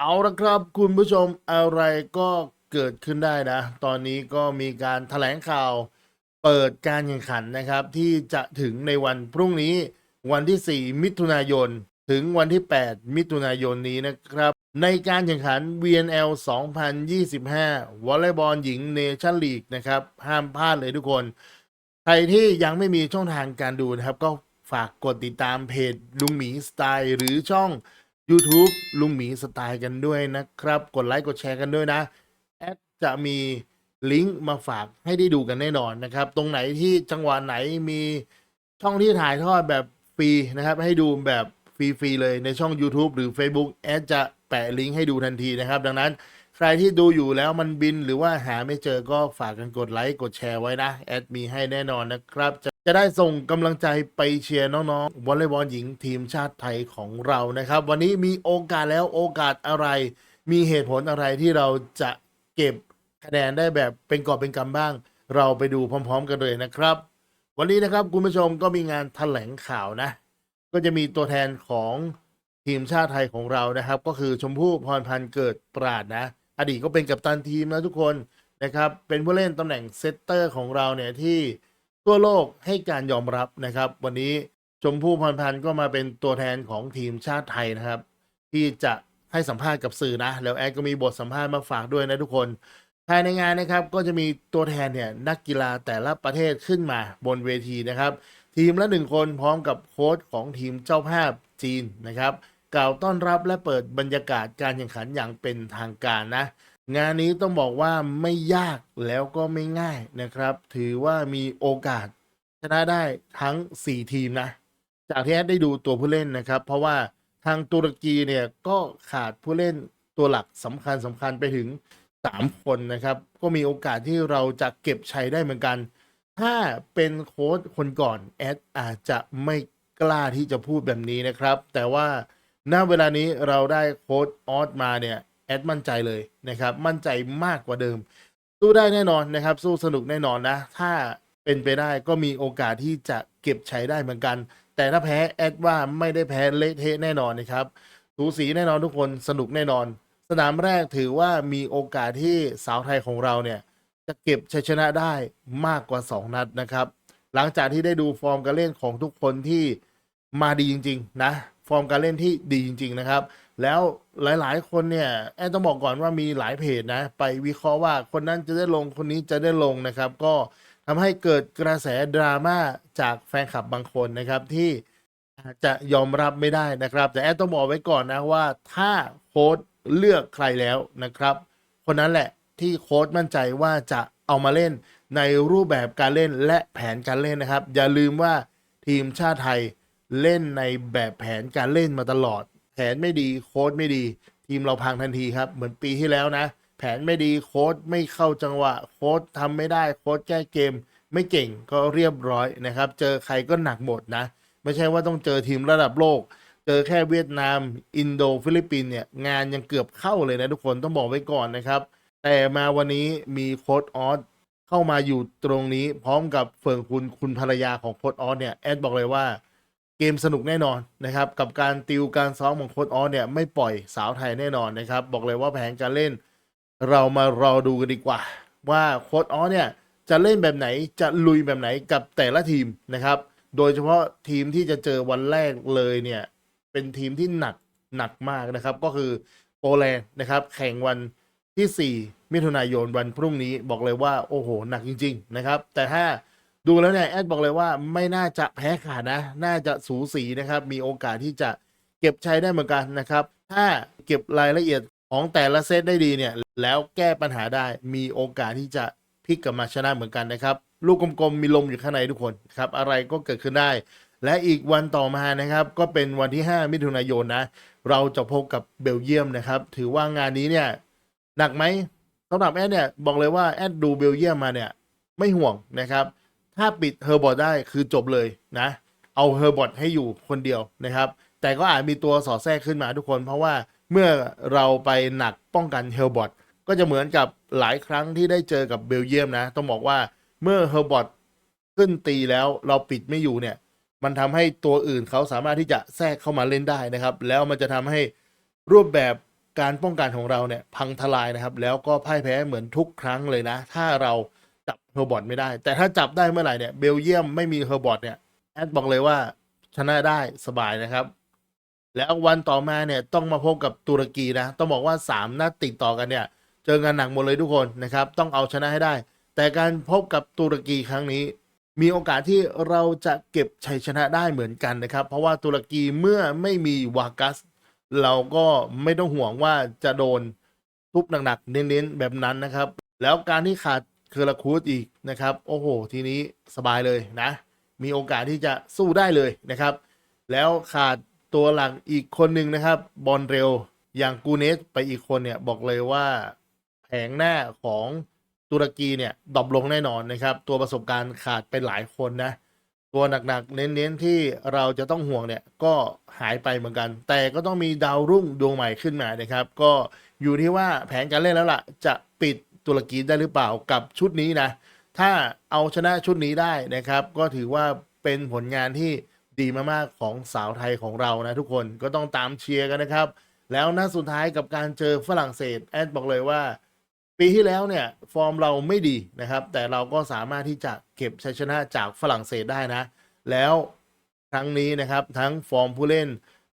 เอาละครับคุณผู้ชมอะไรก็เกิดขึ้นได้นะ ตอนนี้ก็มีการแถลงข่าวเปิดการแข่งขันนะครับ ที่จะถึงในวันพรุ่งนี้วันที่ 4 มิถุนายน ถึงวันที่ 8 มิถุนายนนี้นะครับ ในการแข่งขัน VNL 2025 วอลเลย์บอลหญิงเนชั่นลีกนะครับ ห้ามพลาดเลยทุกคน ใครที่ยังไม่มีช่องทางการดูนะครับ ก็ฝากกดติดตามเพจลุงหมีสไตล์หรือช่อง YouTube ลุงหมีสไตล์กันด้วยนะครับ กดไลค์กดแชร์กันด้วยนะแอดจะมีลิงก์มาฝากให้ได้ดูกันแน่นอนนะครับ ตรงไหนที่จังหวะไหนมีช่องที่ถ่ายทอดแบบฟรีนะครับ ให้ดูแบบฟรีๆเลยในช่อง YouTube หรือ Facebook แอดจะแปะลิงก์ให้ดูทันทีนะครับ ดังนั้นใครที่ดูอยู่แล้วมันบินหรือว่าหาไม่เจอก็ฝากกันกดไลค์กดแชร์ไว้นะ แอดมีให้แน่นอนนะครับ จะได้ส่งกำลังใจไปเชียร์น้องๆวอลเลย์บอลหญิงทีมชาติไทยของเรานะครับ วันนี้มีโอกาสแล้วโอกาสอะไร มีเหตุผลอะไรที่เราจะเก็บคะแนนได้แบบเป็นกอบเป็นกำบ้าง เราไปดูพร้อม ๆ กันเลยนะครับ วันนี้นะครับคุณผู้ชมก็มีงานแถลงข่าวนะ ก็จะมีตัวแทนของทีมชาติไทยของเรานะครับ ก็คือชมพู่พรพันธ์เกิดปราดนะ อดีตก็เป็นกัปตันทีมนะทุกคนนะครับเป็นผู้เล่นตำแหน่งเซตเตอร์ของเราเนี่ยที่ ทั่วโลกให้การยอมรับนะครับ วันนี้ชมพู่พรพันธ์ก็มาเป็นตัวแทนของทีมชาติไทยนะครับ ที่จะให้สัมภาษณ์กับสื่อนะ แล้วแอดก็มีบทสัมภาษณ์มาฝากด้วยนะทุกคน ภายในงานนะครับก็จะมีตัวแทนเนี่ยนักกีฬาแต่ละประเทศขึ้นมาบนเวทีนะครับ ทีมละหนึ่งคนพร้อมกับโค้ชของทีมเจ้าภาพจีนนะครับกล่าวต้อนรับและเปิดบรรยากาศการแข่งขันอย่างเป็นทางการนะ งานนี้ต้องบอกว่าไม่ยากแล้วก็ไม่ง่ายนะครับ ถือว่ามีโอกาสชนะได้ทั้ง 4 ทีมนะ จากที่แอดได้ดูตัวผู้เล่นนะครับ เพราะว่าทางตุรกีเนี่ยก็ขาดผู้เล่นตัวหลักสำคัญสำคัญไปถึง 3 คนนะครับ ก็มีโอกาสที่เราจะเก็บชัยได้เหมือนกัน ถ้าเป็นโค้ชคนก่อนแอดอาจจะไม่กล้าที่จะพูดแบบนี้นะครับ แต่ว่าณเวลานี้เราได้โค้ชออสมาเนี่ย แอดมั่นใจเลยนะครับ มั่นใจมากกว่าเดิม สู้ได้แน่นอนนะครับ สู้สนุกแน่นอนนะ ถ้าเป็นไปได้ก็มีโอกาสที่จะเก็บใชัยได้เหมือนกัน แต่ถ้าแพ้แอดว่าไม่ได้แพ้เละเทะแน่นอนนะครับสูสีแน่นอนทุกคนสนุกแน่นอน สนามแรกถือว่ามีโอกาสที่สาวไทยของเราเนี่ยจะเก็บชัยชนะได้มากกว่า 2 นัดนะครับ หลังจากที่ได้ดูฟอร์มการเล่นของทุกคนที่มาดีจริง ๆ นะ ฟอร์มการเล่นที่ดีจริง ๆ นะครับ แล้วหลาย ๆ คนเนี่ยแอนต้องบอกก่อนว่ามีหลายเพจนะ ไปวิเคราะห์ว่าคนนั้นจะได้ลงคนนี้จะได้ลงนะครับ ก็ทำให้เกิดกระแสดราม่าจากแฟนคลับบางคนนะครับที่อาจจะยอมรับไม่ได้นะครับ แต่แอนต้องบอกไว้ก่อนนะว่า ถ้าโค้ดเลือกใครแล้วนะครับ คนนั้นแหละที่โค้ชมั่นใจว่าจะเอามาเล่นในรูปแบบการเล่นและแผนการเล่นนะครับ อย่าลืมว่าทีมชาติไทยเล่นในแบบแผนการเล่นมาตลอด ผนไม่ดีโค้ชไม่ดี ทีมเราพังทันทีครับ เหมือนปีที่แล้วนะ แผนไม่ดีโค้ชไม่เข้าจังหวะ โค้ชทำไม่ได้โค้ชแก้เกม ไม่เก่งก็เรียบร้อยนะครับ เจอใครก็หนักหมดนะ ไม่ใช่ว่าต้องเจอทีมระดับโลก เจอแค่เวียดนาม อินโดฟิลิปปินเนี่ยงานยังเกือบเข้าเลยนะทุกคนต้องบอกไว้ก่อนนะครับ แต่มาวันนี้มีโค้ดออสเข้ามาอยู่ตรงนี้ พร้อมกับเฟิงคุณคุณภรรยาของโค้ดออสเนี่ยแอดบอกเลยว่า เกมสนุกแน่นอนนะครับ กับการติวการซ้อมของโค้ดออสเนี่ยไม่ปล่อยสาวไทยแน่นอนนะครับ บอกเลยว่าแผนการเล่น เรามารอดูกันดีกว่า ว่าโค้ดออสเนี่ยจะเล่นแบบไหนจะลุยแบบไหนกับแต่ละทีมนะครับ โดยเฉพาะทีมที่จะเจอวันแรกเลยเนี่ยเป็นทีมที่หนักหนักมากนะครับ ก็คือโปแลนด์นะครับ แข่งวันที่ 4 มิถุนายนวันพรุ่งนี้บอกเลยว่าโอ้โหหนักจริง ๆ นะครับ แต่ถ้า ดูแล้วเนี่ยแอดบอกเลยว่าไม่น่าจะแพ้ขาดนะ น่าจะสูสีนะครับ มีโอกาสที่จะเก็บชัยได้เหมือนกันนะครับ ถ้าเก็บรายละเอียดของแต่ละเซตได้ดีเนี่ย แล้วแก้ปัญหาได้มีโอกาสที่จะพลิกกลับมาชนะเหมือนกันนะครับ ลูกกลมๆมีลมอยู่ข้างในทุกคนครับ อะไรก็เกิดขึ้นได้ และอีกวันต่อมานะครับ ก็เป็นวันที่ 5 มิถุนายนนะ เราจะพบกับเบลเยียมนะครับ ถือว่างานนี้เนี่ยหนักไหมสำหรับแอดเนี่ยบอกเลยว่าแอดดูเบลเยียมมาเนี่ยไม่ห่วงนะครับ ถ้าปิดเฮอร์บอทได้คือจบเลยนะ เอาเฮอร์บอทให้อยู่คนเดียวนะครับ แต่ก็อาจมีตัวสอดแทรกขึ้นมาทุกคนเพราะว่าเมื่อเราไปหนักป้องกันเฮอร์บอทก็จะเหมือนกับหลายครั้งที่ได้เจอกับเบลเยียมนะ ต้องบอกว่าเมื่อเฮอร์บอทขึ้นตีแล้วเราปิดไม่อยู่เนี่ย มันทำให้ตัวอื่นเขาสามารถที่จะแทรกเข้ามาเล่นได้นะครับ แล้วมันจะทำให้รูปแบบการป้องกันของเราเนี่ยพังทลายนะครับ แล้วก็พ่ายแพ้เหมือนทุกครั้งเลยนะ ถ้าเรา จับเฮอร์บอทไม่ได้ แต่ถ้าจับได้เมื่อไหร่เนี่ยเบลเยียมไม่มีเฮอร์บอทเนี่ยแอดบอกเลยว่าชนะได้สบายนะครับ แล้ววันต่อมาเนี่ยต้องมาพบกับตุรกีนะ ต้องบอกว่า 3 นัดติดต่อกันเนี่ย เจอกันหนักหมดเลยทุกคนนะครับ ต้องเอาชนะให้ได้ แต่การพบกับตุรกีครั้งนี้ มีโอกาสที่เราจะเก็บชัยชนะได้เหมือนกันนะครับ เพราะว่าตุรกีเมื่อไม่มีวากัส เราก็ไม่ต้องห่วงว่าจะโดนทุบหนักๆเน้นๆแบบนั้นนะครับ แล้วการที่ขาด เคอร์ลคูดอีกนะครับ โอ้โห ทีนี้สบายเลยนะ มีโอกาสที่จะสู้ได้เลยนะครับ แล้วขาดตัวหลังอีกคนหนึ่งนะครับ บอลเร็วอย่างกูเนสไปอีกคนเนี่ยบอกเลยว่าแผงหน้าของตุรกีเนี่ยดรอปลงแน่นอนนะครับ ตัวประสบการณ์ขาดไปหลายคนนะ ตัวหนักๆ เน้นๆ ที่เราจะต้องห่วงเนี่ย ก็หายไปเหมือนกัน แต่ก็ต้องมีดาวรุ่งดวงใหม่ขึ้นมานะครับ ก็อยู่ที่ว่าแผนการเล่นแล้วล่ะ จะปิด ตุรกีได้หรือเปล่ากับชุดนี้นะ ถ้าเอาชนะชุดนี้ได้นะครับ ก็ถือว่าเป็นผลงานที่ดีมากๆของสาวไทยของเรานะทุกคนก็ต้องตามเชียร์กันนะครับ แล้วนัดสุดท้ายกับการเจอฝรั่งเศสแอดบอกเลยว่า ปีที่แล้วเนี่ยฟอร์มเราไม่ดีนะครับ แต่เราก็สามารถที่จะเก็บชัยชนะจากฝรั่งเศสได้นะ แล้วครั้งนี้นะครับทั้งฟอร์มผู้เล่น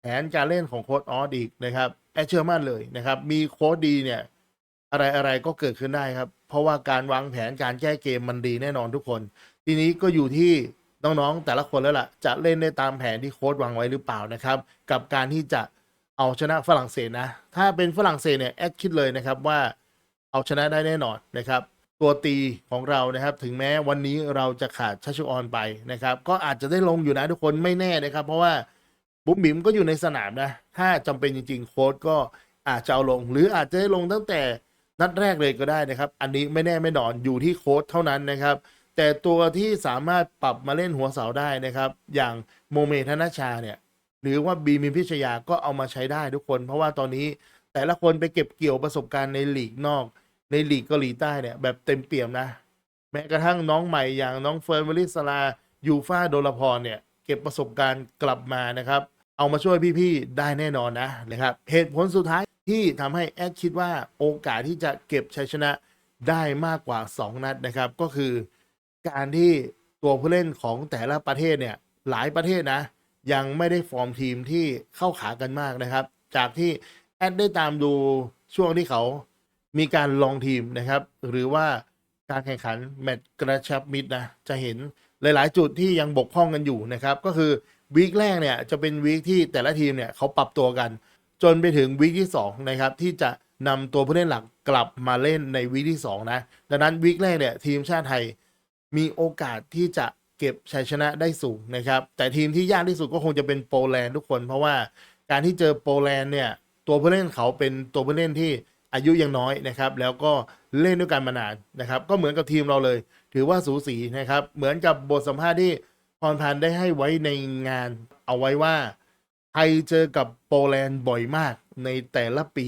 แผนการเล่นของโค้ชออสอีกนะครับแอดเชื่อมั่นเลยนะครับ มีโค้ชดีเนี่ย อะไรอะไรก็เกิดขึ้นได้ครับ เพราะว่าการวางแผนการแก้เกมมันดีแน่นอนทุกคน ทีนี้ก็อยู่ที่น้องๆแต่ละคนแล้วล่ะ จะเล่นได้ตามแผนที่โค้ชวางไว้หรือเปล่านะครับ กับการที่จะเอาชนะฝรั่งเศสนะ ถ้าเป็นฝรั่งเศสเนี่ยแอดคิดเลยนะครับว่าเอาชนะได้แน่นอนนะครับ ตัวตีของเรานะครับ ถึงแม้วันนี้เราจะขาดชัชชุออนไปนะครับ ก็อาจจะได้ลงอยู่นะทุกคนไม่แน่นะครับ เพราะว่าบุ๋มบิ๋มก็อยู่ในสนามนะ ถ้าจำเป็นจริงๆโค้ชก็อาจจะเอาลง หรืออาจจะได้ลงตั้งแต่ นัดแรกเลยก็ได้นะครับ อันนี้ไม่แน่ไม่นอนอยู่ที่โค้ชเท่านั้นนะครับ แต่ตัวที่สามารถปรับมาเล่นหัวเสาได้นะครับ อย่างโมเมธนชาเนี่ย หรือว่าบีมินพิชยาก็เอามาใช้ได้ทุกคน เพราะว่าตอนนี้แต่ละคนไปเก็บเกี่ยวประสบการณ์ในลีกนอก ในลีกเกาหลีใต้เนี่ยแบบเต็มเปี่ยมนะ แม้กระทั่งน้องใหม่อย่างน้องเฟิร์นวลิสลายูฟาโดลพรเนี่ยเก็บประสบการณ์กลับมานะครับ เอามาช่วยพี่ๆได้แน่นอนนะนะครับเหตุผลสุดท้าย ที่ทำให้แอดคิดว่าโอกาสที่จะเก็บชัยชนะได้มากกว่า 2 นัดนะครับ ก็คือการที่ตัวผู้เล่นของแต่ละประเทศเนี่ยหลายประเทศนะ ยังไม่ได้ฟอร์มทีมที่เข้าขากันมากนะครับ จากที่แอดได้ตามดูช่วงที่เขามีการลองทีมนะครับ หรือว่าการแข่งขันแมตช์กระชับมิตรนะจะเห็นหลาย ๆ จุดที่ยังบกพร่องกันอยู่นะครับ ก็คือวีคแรกเนี่ยจะเป็นวีคที่แต่ละทีมเนี่ยเขาปรับตัวกัน จนไปถึงวีคที่2นะครับที่จะนำตัวผู้เล่นหลักกลับมาเล่นในวีคที่2นะดังนั้นวีคแรกเนี่ยทีมชาติไทยมีโอกาสที่จะเก็บชัยชนะได้สูงนะครับ แต่ทีมที่ยากที่สุดก็คงจะเป็นโปแลนด์ทุกคน เพราะว่าการที่เจอโปแลนด์เนี่ยตัวผู้เล่นเขาเป็นตัวผู้เล่นที่อายุยังน้อยนะครับ แล้วก็เล่นด้วยกันมานานนะครับ ก็เหมือนกับทีมเราเลย ถือว่าสูสีนะครับ เหมือนกับบทสัมภาษณ์ที่พรพันธ์ได้ให้ไว้ในงานเอาไว้ว่า ไทยเจอกับโปแลนด์บ่อยมากในแต่ละปี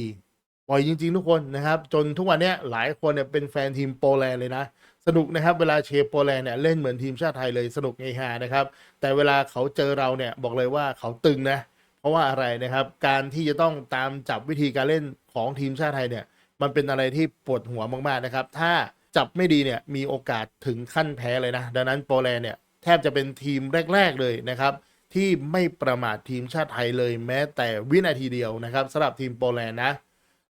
บ่อยจริง ๆ ทุกคนนะครับ จนทุกวันนี้หลายคนเนี่ยเป็นแฟนทีมโปแลนด์เลยนะ สนุกนะครับ เวลาเชียร์โปแลนด์เนี่ยเล่นเหมือนทีมชาติไทยเลยสนุกเฮฮานะครับ แต่เวลาเขาเจอเราเนี่ยบอกเลยว่าเขาตึงนะ เพราะว่าอะไรนะครับ การที่จะต้องตามจับวิธีการเล่นของทีมชาติไทยเนี่ย มันเป็นอะไรที่ปวดหัวมากๆนะครับ ถ้าจับไม่ดีเนี่ยมีโอกาสถึงขั้นแพ้เลยนะ ดังนั้นโปแลนด์เนี่ยแทบจะเป็นทีมแรก ๆเลยนะครับ ที่ไม่ประมาททีมชาติไทยเลยแม้แต่วินาทีเดียวนะครับสำหรับทีมโปแลนด์นะ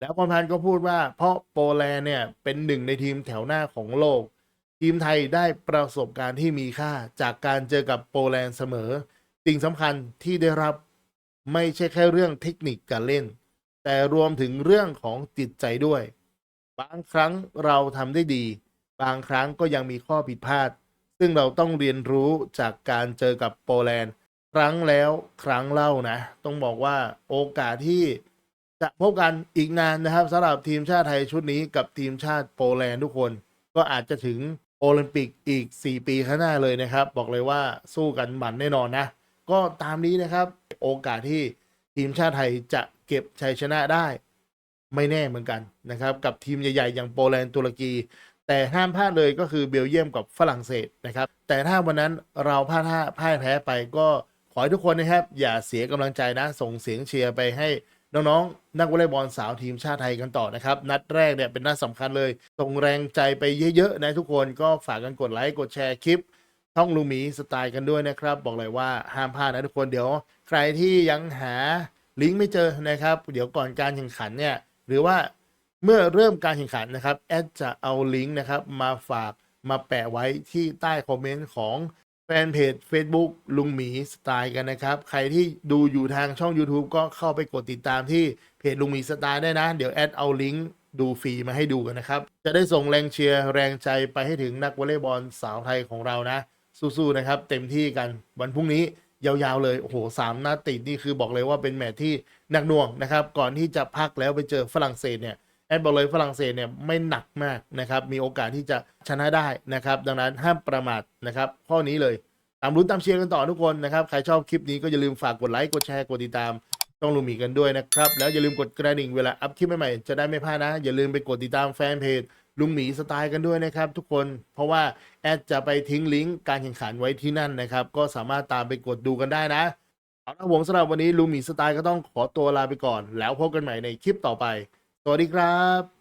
แล้วพรพันธ์ก็พูดว่า เพราะโปแลนด์เนี่ยเป็นหนึ่งในทีมแถวหน้าของโลก ทีมไทยได้ประสบการณ์ที่มีค่าจากการเจอกับโปแลนด์เสมอ สิ่งสำคัญที่ได้รับไม่ใช่แค่เรื่องเทคนิคการเล่น แต่รวมถึงเรื่องของจิตใจด้วย บางครั้งเราทำได้ดี บางครั้งก็ยังมีข้อผิดพลาด ซึ่งเราต้องเรียนรู้จากการเจอกับโปแลนด์ ครั้งแล้วครั้งเล่านะ ต้องบอกว่าโอกาสที่จะพบกันอีกนานนะครับสำหรับทีมชาติไทยชุดนี้กับทีมชาติโปแลนด์ทุกคน ก็อาจจะถึงโอลิมปิกอีก 4 ปีข้างหน้าเลยนะครับ บอกเลยว่าสู้กันหมันแน่นอนนะ ก็ตามนี้นะครับ โอกาสที่ทีมชาติไทยจะเก็บชัยชนะได้ไม่แน่เหมือนกันนะครับ กับทีมใหญ่ ๆ อย่างโปแลนด์ตุรกี แต่ห้ามพลาดเลยก็คือเบลเยียมกับฝรั่งเศสนะครับ แต่ถ้าวันนั้นเราพลาดท่าพ่ายแพ้ไปก็ ขอให้ทุกคนนะครับ อย่าเสียกำลังใจนะ ส่งเสียงเชียร์ไปให้น้องๆ นักวอลเลย์บอลสาวทีมชาติไทยกันต่อนะครับ นัดแรกเนี่ยเป็นนัดสำคัญเลย ส่งแรงใจไปเยอะๆนะทุกคนก็ฝากกันกดไลค์กดแชร์คลิปช่องลูหมีสไตล์กันด้วยนะครับ บอกเลยว่าห้ามพลาดนะทุกคนเดี๋ยว ใครที่ยังหาลิงก์ไม่เจอนะครับ เดี๋ยวก่อนการแข่งขันเนี่ยหรือว่าเมื่อเริ่มการแข่งขันนะครับแอดจะเอาลิงก์นะครับมาฝากมาแปะไว้ที่ใต้คอมเมนต์ของ แฟนเพจ Facebook ลุงหมีสไตล์กันนะครับ ใครที่ดูอยู่ทางช่อง YouTube ก็เข้าไปกดติดตามที่เพจลุงหมีสไตล์ได้นะ เดี๋ยวแอดเอาลิงก์ดูฟรีมาให้ดูกันนะครับ จะได้ส่งแรงเชียร์แรงใจไปให้ถึงนักวอลเลย์บอลสาวไทยของเรานะ สู้ๆนะครับ เต็มที่กันวันพรุ่งนี้ยาวๆเลย โอ้โหสามนัดติดนี่คือบอกเลยว่าเป็นแมตช์ที่หนักหน่วงนะครับ ก่อนที่จะพักแล้วไปเจอฝรั่งเศสเนี่ย แอดบอกเลยฝรั่งเศสเนี่ยไม่หนักมากนะครับมีโอกาสที่จะชนะได้นะครับ ดังนั้นห้ามประมาทนะครับข้อนี้เลยตามรุ้นตามเชียร์กันต่อทุกคนนะครับใครชอบคลิปนี้ก็อย่าลืมฝากกดไลค์กดแชร์กดติดตามช่องลูมีกันด้วยนะครับ แล้วอย่าลืมกดกระดิ่งเวลาอัพคลิปใหม่ๆจะได้ไม่พลาดนะ อย่าลืมไปกดติดตามแฟนเพจลุงหมีสไตล์กันด้วยนะครับ ทุกคนเพราะว่าแอดจะไปทิ้งลิงก์การแข่งขันไว้ที่นั่นนะครับ ก็สามารถตามไปกดดูกันได้นะเอาละผมสำหรับวันนี้ลุงหมีสไตล์ก็ต้องขอตัวลาไปก่อน แล้วพบกันใหม่ในคลิปต่อไป สวัสดีครับ